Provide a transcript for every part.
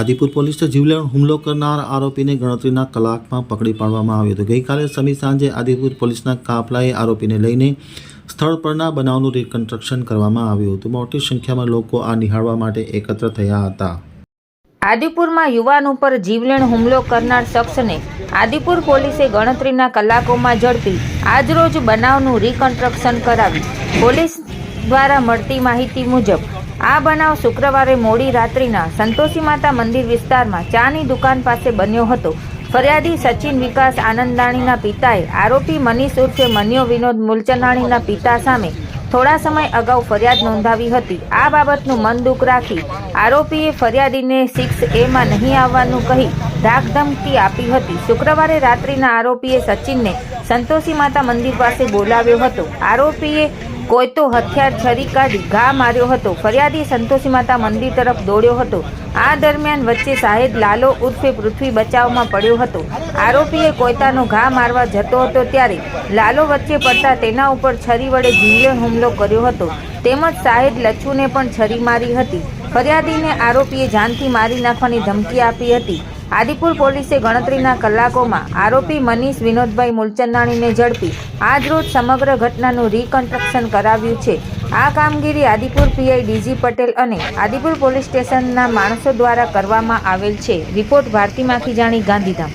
આદિપુર પોલીસે જીવલેણ હુમલો કરનાર આરોપીને ગણતરીના કલાકમાં પકડી પાડવામાં આવ્યો હતો. ગઈકાલે સમી સાંજે આદિપુર પોલીસના કાફલાએ આરોપીને લઈને સ્થળ પરના બનાવનું રિકન્સ્ટ્રક્શન કરવામાં આવ્યું હતું. મોટી સંખ્યામાં લોકો આ નિહાળવા માટે એકત્ર થયા હતા. આદિપુરમાં યુવાન ઉપર જીવલેણ હુમલો કરનાર શખ્સને આદિપુર પોલીસે ગણતરીના કલાકોમાં ઝડપી આજરોજ બનાવનું રિકન્સ્ટ્રક્શન કરાવ્યું. પોલીસ દ્વારા મળતી માહિતી મુજબ આ બનાવ શુક્રવારે મોડી રાત્રિના સંતોષી માતા મંદિર વિસ્તારમાં ચાની દુકાન પાસે બન્યો હતો. ફરિયાદી સચિન વિકાસ આનંદાણીના પિતાએ આરોપી મનીષ ઉર્ફે મન્યો વિનોદ મૂલચંદાણીના પિતા સામે થોડા સમય અગાઉ ફરિયાદ નોંધાવી હતી. આ બાબતનું મન દુઃખ રાખી આરોપીએ ફરિયાદીને સિક્સ એમાં નહીં આવવાનું કહી ધાકધમકી આપી હતી. શુક્રવારે રાત્રિના આરોપીએ સચિનને સંતોષી માતા મંદિર પાસે બોલાવ્યો હતો. આરોપીએ કોઈ તો હથિયાર છરી કાઢી ઘા માર્યો હતો. ફરિયાદી સંતોષી માતા મંદિર તરફ દોડ્યો હતો. આ દરમિયાન વચ્ચે સાહેબ લાલો ઉર્ફે પૃથ્વી બચાવમાં પડ્યો હતો. આરોપીએ કોયતાનો ઘા મારવા જતો હતો ત્યારે લાલો વચ્ચે પડતા તેના ઉપર છરી વડે જીવલેણ હુમલો કર્યો હતો. તેમજ સાહેબ લચ્છુને પણ છરી મારી હતી. ફરિયાદીને આરોપીએ જાનથી મારી નાખવાની ધમકી આપી હતી. આદિપુર પોલીસે ગણતરીના કલાકોમાં આરોપી મનીષ વિનોદભાઈ મૂલચંદાણીને ઝડપી આજરોજ સમગ્ર ઘટનાનું રિકન્સ્ટ્રક્શન કરાવ્યું છે. આ કામગીરી આદિપુર પીઆઈ ડીજી પટેલ અને આદિપુર પોલીસ સ્ટેશનના માણસો દ્વારા કરવામાં આવેલ છે. રિપોર્ટ ભારતી માખીજાણી ગાંધીધામ.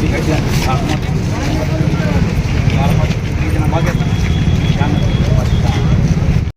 બોડી કાઢી